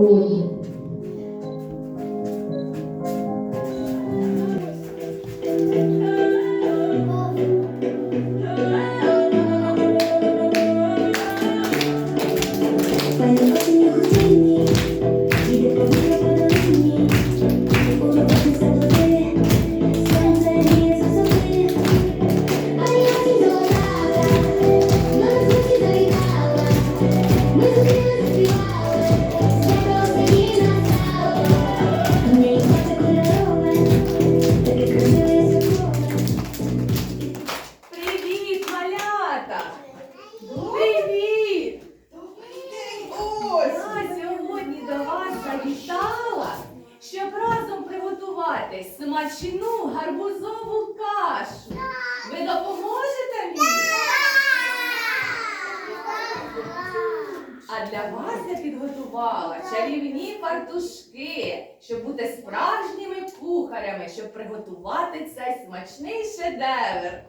录。щоб приготувати цей смачний шедевр.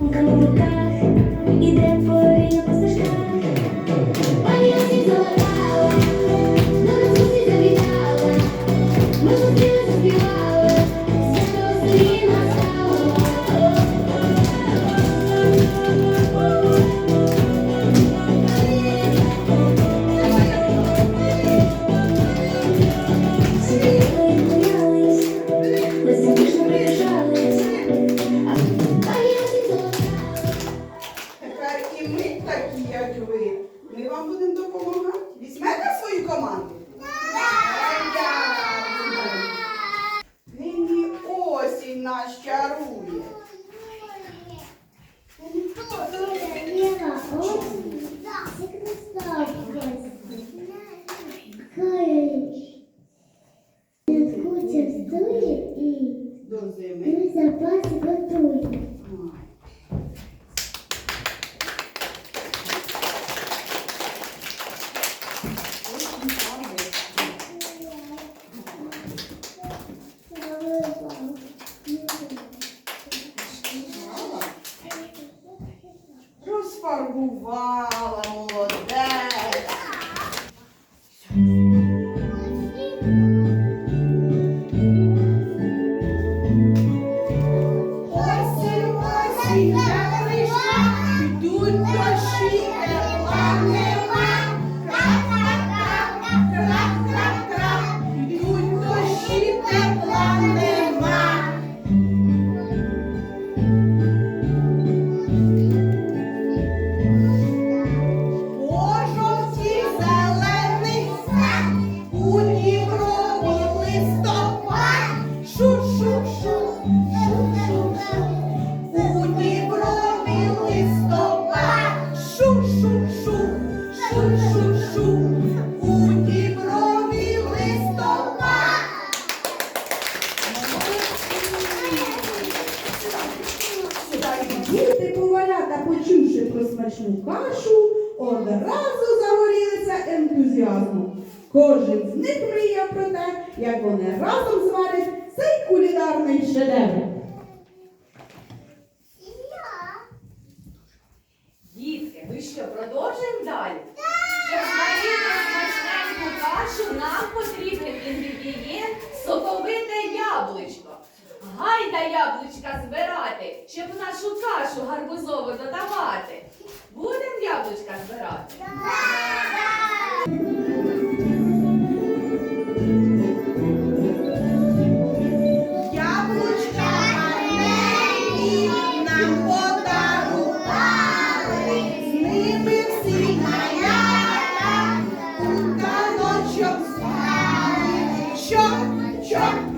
На руках іде по стежках. nós queremos um. Corcovado, amor. Né? Ну що, продовжуємо далі? Щоб зварити смачненьку кашу, нам потрібен інгредієнт соковите яблучко. Гайда яблучка збирати, щоб нашу кашу гарбузову додавати. Будемо яблучка збирати? Так! Chuck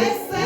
Ese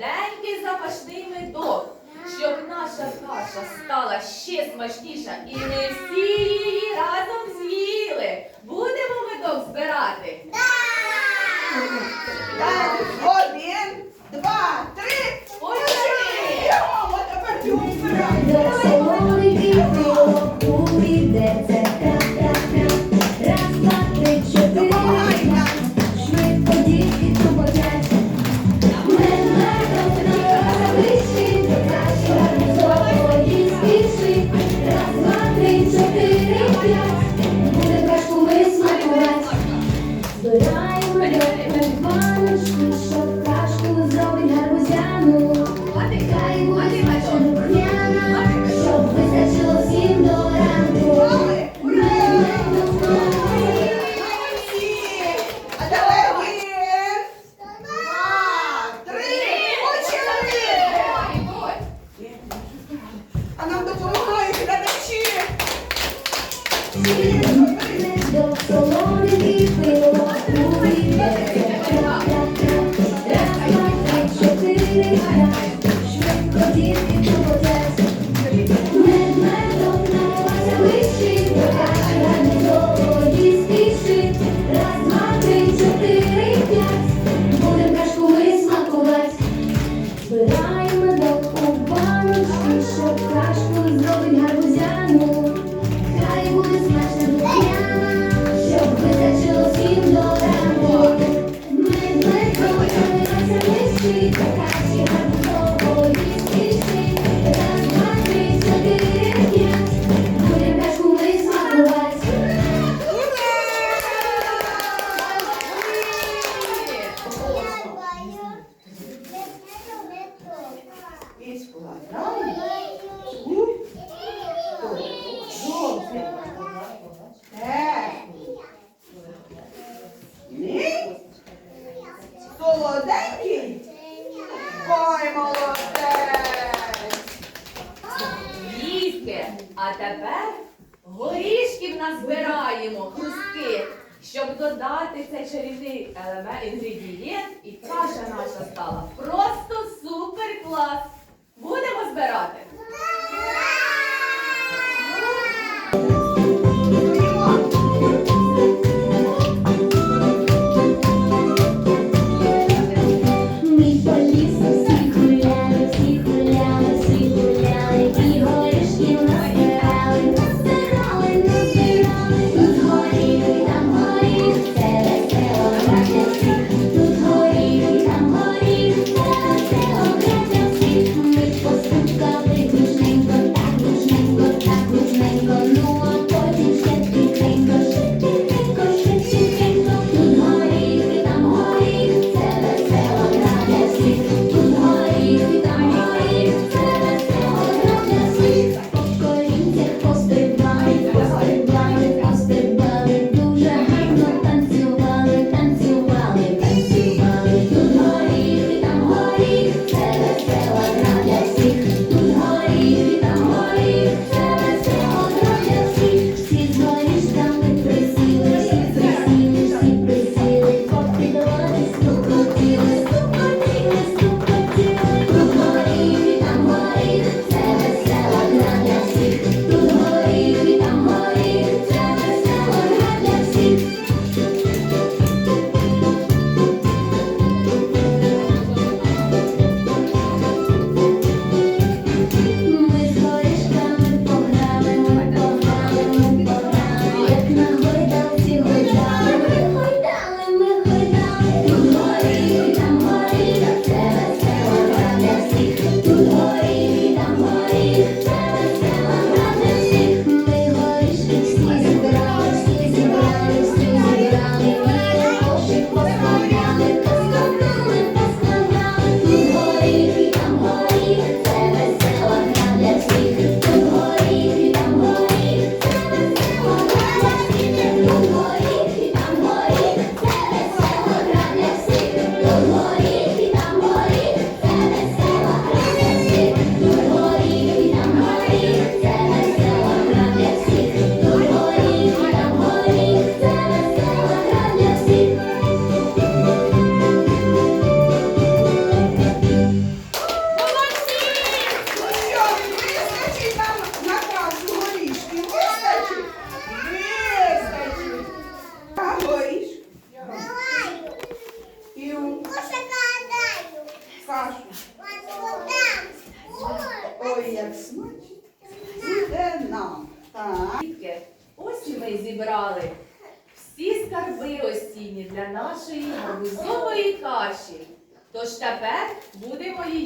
солоденький запашний медок, щоб наша каша стала ще смачніша і ми всі її разом з'їли. Будемо медок збирати. Так, Один, два, три. Почали! Його, тепер ти вбирай. інгредієнт і каша наша стала просто супер клас. Будемо збирати.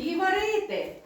E Vivarete.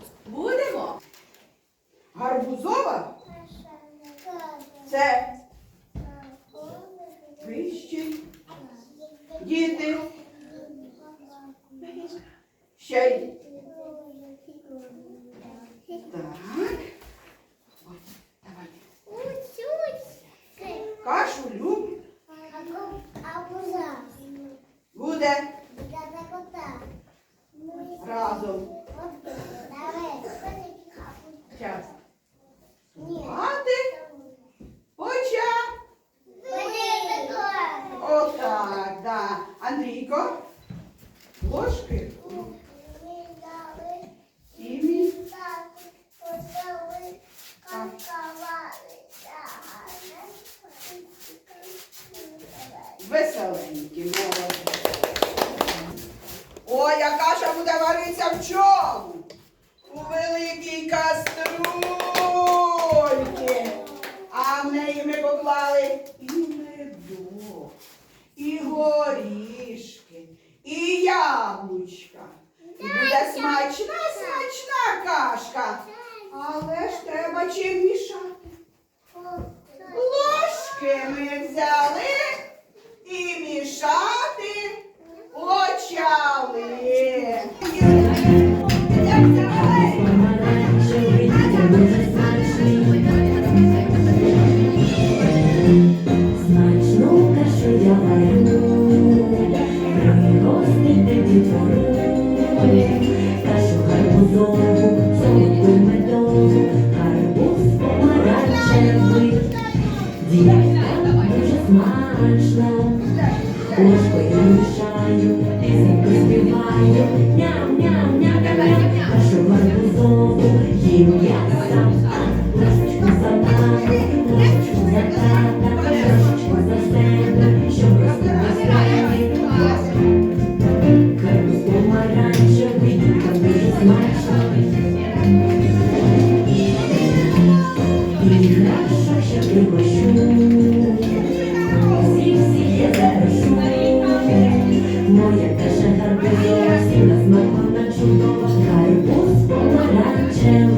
смачна, смачна кашка. Але ж треба чим мішати. Ложки ми взяли і мішати очам. Дівчинка дуже смачна, ложкою мішаю. Забирай сіна з маком на чудово краю, пусть помаранчем.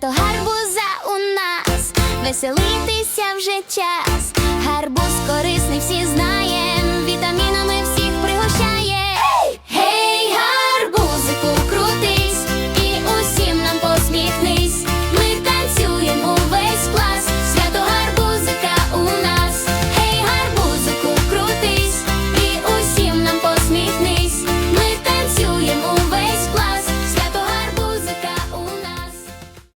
То гарбуза у нас, веселитися вже час, гарбуз корисний всі знають.